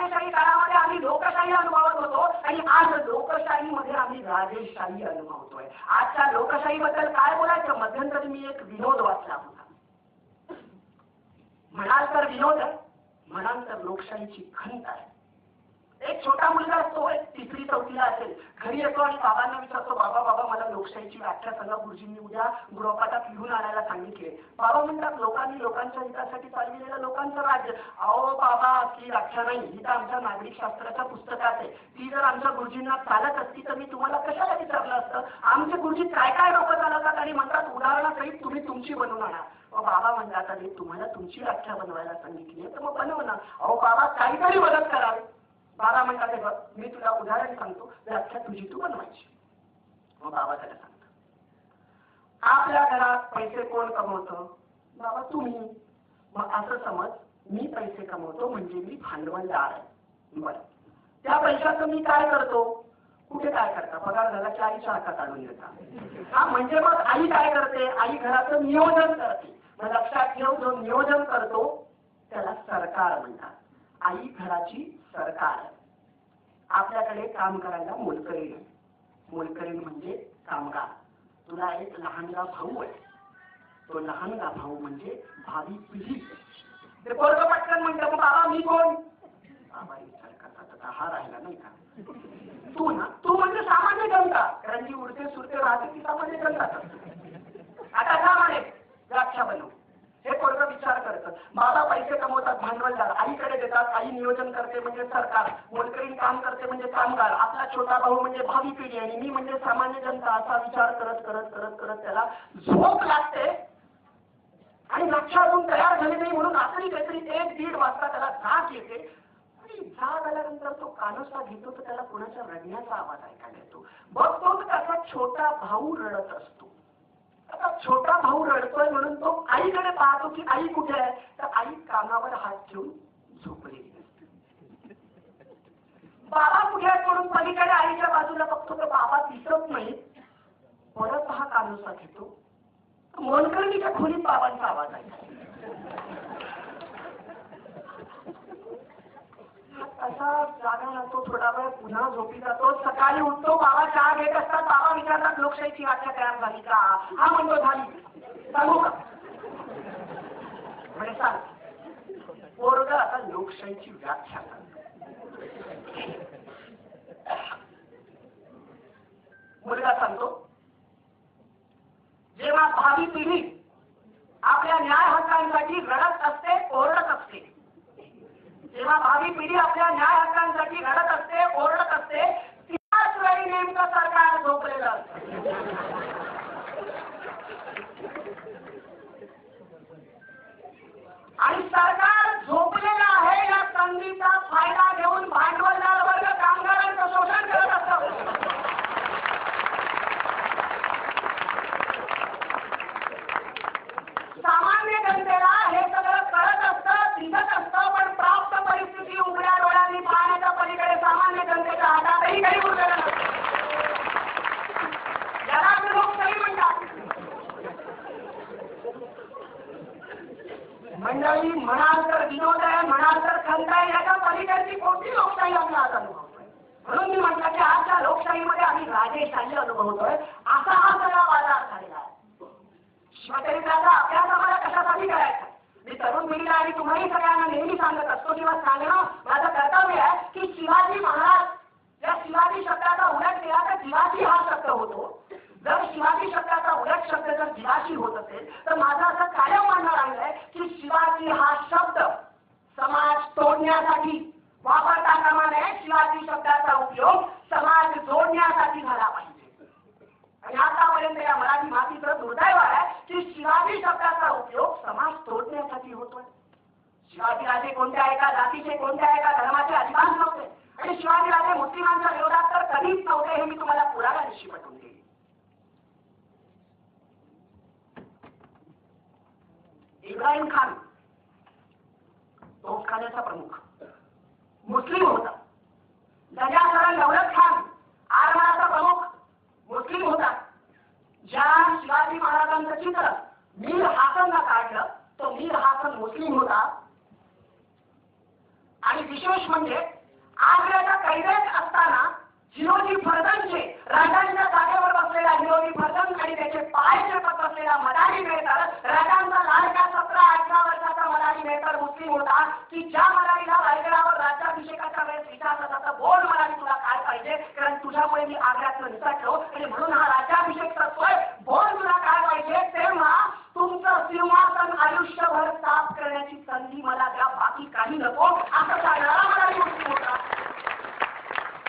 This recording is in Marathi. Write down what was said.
राजेशाही काळामध्ये आम्ही लोकशाही अनुभवत होतो. आणि आज लोकशाहीमध्ये आम्ही राजेशाही अनुभवतोय आजच्या लोकशाहीबद्दल काय बोलायचं? मध्यंतरी मी एक विनोद वाचला होता. म्हणाल तर विनोद आहे म्हणाल तर लोकशाहीची खंत आहे. एक छोटा मुलगा असतो एक तिसरी चौथीला असेल. घरी येतो आणि बाबांना विचारतो बाबा बाबा लोकशाहीची व्याख्या सांगा गुरुजींनी उद्या गृहपाठात लिहून आणायला सांगितले. बाबा म्हणतात लोकांनी लोकांच्या हितासाठी चालविलेलं लोकांचं राज्य. अहो बाबा ती व्याख्या नाही. ही तर आमच्या नागरिक शास्त्राच्या पुस्तकात आहे. ती जर आमच्या गुरुजींना चालत असती तर मी तुम्हाला कशाला विचारलं असतं? आमचे गुरुजी काय काय लोक चालवतात आणि म्हणतात उदाहरणासहित तुम्ही तुमची बनवून आणा. मग बाबा म्हणतात आणि तुम्हाला तुमची व्याख्या बनवायला सांगितली तर मग बनव ना अहो बाबा काहीतरी मदत करावी. बाबा म्हणतात हे बघ मी तुला उदाहरण सांगतो. व्याख्या तुझी तू बनवायची. मग बाबा त्याला सांगतात आपल्या घरात पैसे कोण कमवतं? बाबा तुम्ही. मग असं समज मी पैसे कमवतो म्हणजे मी भांडवलदार आहे. बरं. त्या पैशाचं मी काय करतो? कुठे काय करता? पगार झाला की आईच्या हातात आणून देता. हा म्हणजे मग आई काय करते? आई घराचं नियोजन करते. मग लक्षात ठेव जो नियोजन करतो त्याला सरकार म्हणतात. आई घराची सरकार. आपल्याकडे काम करायला मोलकरी नाही. मोलकरीण म्हणजे कामगार. तुला एक लहानगा भाऊ आहे. तो लहानगा भाऊ म्हणजे भावी पिढी. ते पोरग पटकन म्हणतं बाबा मी कोण? बाबा विचार करता आता हा राहिला नाही का? तू ना तू म्हणजे सामान्य जनता. कारण जी उडते सुरते राहते ती सामान्य जनता. आता सामान्य व्याख्या बनव हे पोरग विचार करतं बाबा पैसे कमवतात भांडवलदार आईकडे देतात आई नियोजन करते म्हणजे सरकार मोलकरीण काम करते म्हणजे कामगार आपला छोटा भाऊ म्हणजे भावी पिढी आणि मी म्हणजे सामान्य जनता असा विचार करत करत करत करत त्याला झोप लागते आणि लक्षातून तयार झाले नाही म्हणून रात्री काहीतरी एक दीड वाजता त्याला जाग येते. आणि जाग आल्यानंतर तो कानोसा घेतो तर त्याला कोणाच्या रडण्याचा आवाज ऐकायला येतो. बघतो तर त्याचा छोटा भाऊ रडत असतो. छोटा भाऊ रडतोय म्हणून तो आईकडे पाहतो की आई कुठे आहे? तर आई कानावर हात ठेवून झोपलेली असते. बाबा कुठे आहेत म्हणून पलीकडे आईच्या बाजूला बघतो. तर बाबा दिसत नाही परत हा कानुसा घेतो. मोलकर्णीच्या खोलीत बाबांचा आवाज आहे असा जागा थोडा वेळ पुन्हा झोपी जातो. सकाळी उठतो बाबा चहा घेत असतात. बाबा विचारतात लोकशाहीची व्याख्या तयार झाली का? हा म्हणतो झाली. सांगू का? म्हणजे सांग. पोरग आता लोकशाहीची व्याख्या मुलगा सांगतो जेव्हा भावी पिढी आपल्या न्याय हक्कांसाठी रडत असते ओरडत असते जेव्हा भावी पिढी आपल्या न्याय हक्कांसाठी रडत असते ओरडत असते त्याच वेळी नेमकं सरकार झोपलेलं असतं आणि सरकार झोपलेलं आहे या संधीचा फायदा घेऊन भांडवलदार वर्ग कामगारांचं शोषण करत असतं सामान्य जनतेला हे सगळं कळत असतं दिसत असतं पण प्राप्त परिस्थिती उघड्या डोळ्यांनी पाहण्याच्या पलीकडे सामान्य जनतेच्या हातातही काही उरलेलं नसतं याला ते लोकशाही म्हणतात मंडळी म्हणाल तर विनोद आहे म्हणाल तर खंत आहे याच्या पलीकडची कोणती लोकशाही आपल्या आज अनुभवतोय? म्हणून मी म्हटलं की आजच्या लोकशाहीमध्ये आम्ही राजेशाही अनुभवतोय असा हा सगळा बाजार झालेला आहे. शिवचरित्राचा अभ्यास आम्हाला कशासाठी करायचा? मी तरुण पिढीला आणि तुम्हाही सगळ्यांना नेहमी सांगत असतो किंवा सांगणं माझं कर्तव्य आहे की शिवाजी महाराज या शिवाजी शब्दाचा उलट केला तर शिवाजी हा शब्द होतो. जर शिवाजी शब्दाचा उलट शब्द जर जिवाशी होत असेल तर माझं असं कायम म्हणणं आहे शिवाजी हा शब्द समाज तोडण्यासाठी वापरता कामा नये शिवाजी शब्दाचा उपयोग समाज जोडण्यासाठी झाला पाहिजे. आणि आतापर्यंत या मराठी भाषेचं दुर्दैव आहे की शिवाजी शब्दाचा उपयोग समाज तोडण्यासाठी होतोय. शिवाजी राजे कोणत्या एका जातीचे कोणत्या एका धर्माचे अजिबात नव्हते? आणि शिवाजी राजे मुस्लिमांच्या विरोधात तर कधीच नव्हते हे मी तुम्हाला पुराव्यानिशी पटवून देईल इब्राहिम खान तोफखान्याचा प्रमुख. मुस्लिम होता. गजासरन दौलत खान आरमाराचा प्रमुख मुस्लिम होता. ज्या शिवाजी महाराजांचं चित्र मीर हासनला काढलं तो मीर हासन मुस्लिम होता. आणि विशेष म्हणजे आग्र्याच्या कैद्यात असताना हिरोजी फर्जनचे राजांच्या जागेवर बसलेला हिरोजी फर्जन आणि त्याचे पाय चिरपत बसलेला मदारी मेहतर राजांचा मदारी मुस्लिम होता की ज्या मराठीला रायगडावर राज्याभिषेकाच्या वेळेस विचारला जातं बोल मराठी तुला काय पाहिजे? कारण तुझ्यामुळे मी आग्र्यातलं निसटलो. आणि म्हणून हा राज्याभिषेक करतोय. बोल तुला